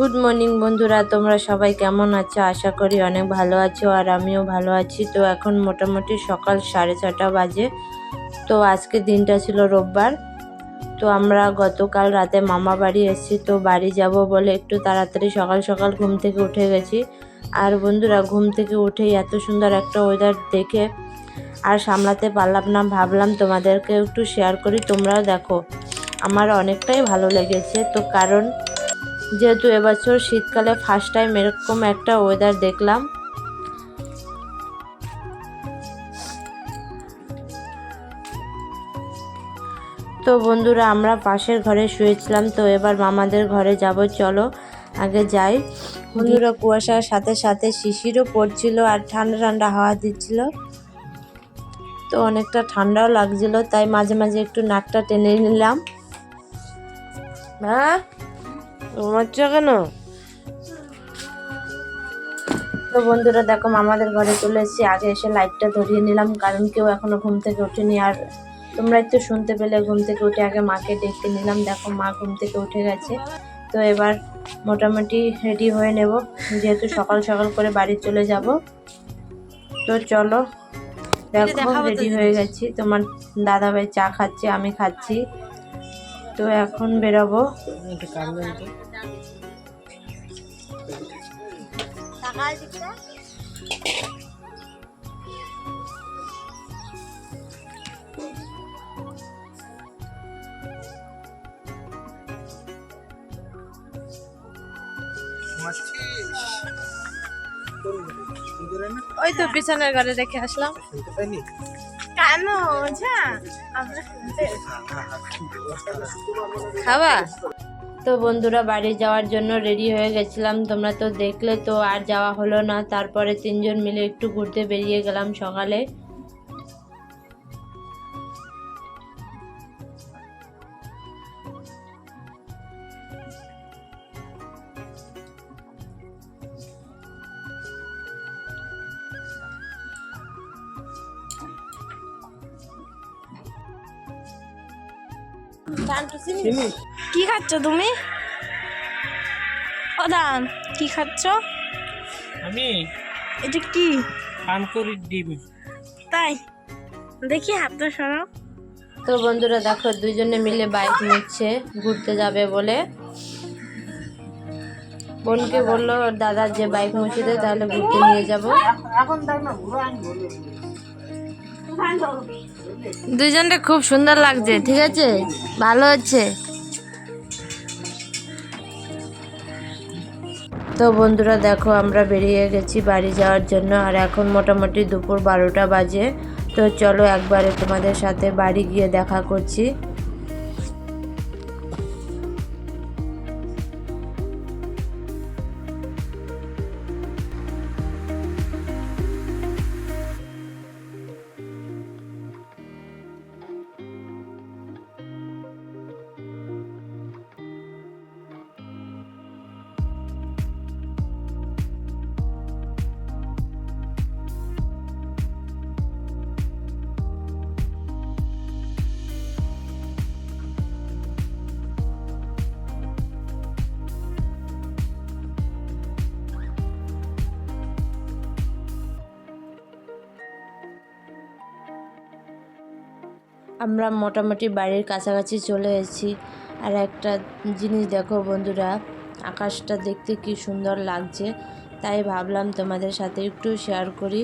Good morning বন্ধুরা, তোমরা সবাই কেমন আছো? আশা করি অনেক ভালো আছো আর আমিও ভালো আছি। তো এখন মোটামুটি সকাল সাড়ে ছটা বাজে। তো আজকে দিনটা ছিল রোববার। তো আমরা গতকাল রাতে মামা বাড়ি এসেছি, তো বাড়ি যাব বলে একটু তাড়াতাড়ি সকাল সকাল ঘুম থেকে উঠে গেছি। আর বন্ধুরা, ঘুম থেকে উঠেই এত সুন্দর একটা ওয়েদার দেখে আর সামলাতে পারলাম না। ভাবলাম তোমাদেরকে একটু শেয়ার করি, তোমরাও দেখো। আমার অনেকটাই ভালো লেগেছে। তো কারণ যেহেতু এবছর শীতকালে ফার্স্ট টাইম এরকম একটা ওয়েদার দেখলাম। তো বন্ধুরা, আমরা পাশের ঘরে শুয়েছিলাম, তো এবার মামাদের ঘরে যাব, চলো আগে যাই। বন্ধুরা, কুয়াশার সাথে সাথে শিশিরও পড়ছিল আর ঠান্ডা ঠান্ডা হাওয়া দিচ্ছিল। তো অনেকটা ঠান্ডাও লাগছিল, তাই মাঝে মাঝে একটু নাকটা টেনে নিলাম। হ্যাঁ ঘুমাচ্ছ কেন? তো বন্ধুরা দেখো মামাদের ঘরে চলে এসেছি। আগে এসে লাইটটা ধরিয়ে নিলাম কারণ কেউ এখনও ঘুম থেকে ওঠেনি। আর তোমরা একটু শুনতে পেলে ঘুম থেকে উঠে আগে মাকে ডেকে নিলাম। দেখো মা ঘুম থেকে উঠে গেছে। তো এবার মোটামুটি রেডি হয়ে নেব। যেহেতু সকাল সকাল করে বাড়ি চলে যাব। তো চলো দেখো রেডি হয়ে গেছি। তোমার দাদা ভাই চা খাচ্ছে আমি খাচ্ছি। তো এখন বেরোবো। ওই তো পিছনের ঘরে রেখে আসলাম। কেন? যা, আমরা খাবা? তো বন্ধুরা, বাড়ি যাওয়ার জন্য রেডি হয়ে গেছিলাম। তোমরা তো দেখলে তো, আর যাওয়া হলো না। তারপরে তিনজন মিলে একটু ঘুরতে বেরিয়ে গেলাম সকালে। কি খাচ্ছ তুমি? ও দান কি খাচ্ছ? আমি এটা কি? পানকড়ির ডিম। তাই দেখি হাতটা সরাও। তো বন্ধুরা দেখো দুজনে মিলে বাইক নিচ্ছে ঘুরতে যাবে বলে। বোনকে বলল দাদা যে বাইক মুছে দেয় তাহলে ঘুরতে নিয়ে যাব। দুজনটা খুব সুন্দর লাগছে, ঠিক আছে? ভালো হচ্ছে। তো বন্ধুরা, দেখো, আমরা বেরিয়ে গেছি বাড়ি যাওয়ার জন্য, আর এখন মোটামুটি দুপুর বারোটা বাজে। তো চলো একবারে তোমাদের সাথে বাড়ি গিয়ে দেখা করছি। আমরা মোটামুটি বাড়ির কাছাকাছি চলে এসেছি। আর একটা জিনিস দেখো বন্ধুরা, আকাশটা দেখতে কি সুন্দর লাগছে। তাই ভাবলাম তোমাদের সাথে একটু শেয়ার করি।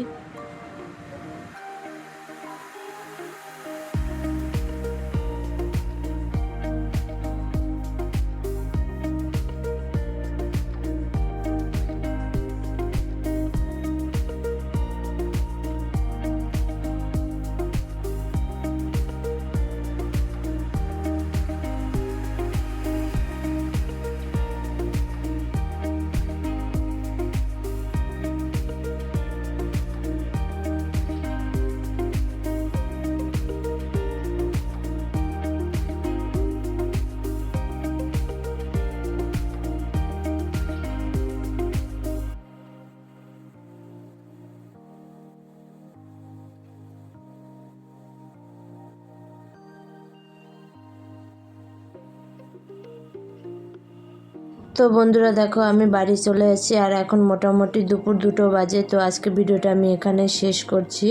তো বন্ধুরা দেখো, আমি বাড়ি চলে এসেছি আর এখন মোটামুটি দুপুর দুটো বাজে, তো আজকে ভিডিওটা আমি এখানে শেষ করছি।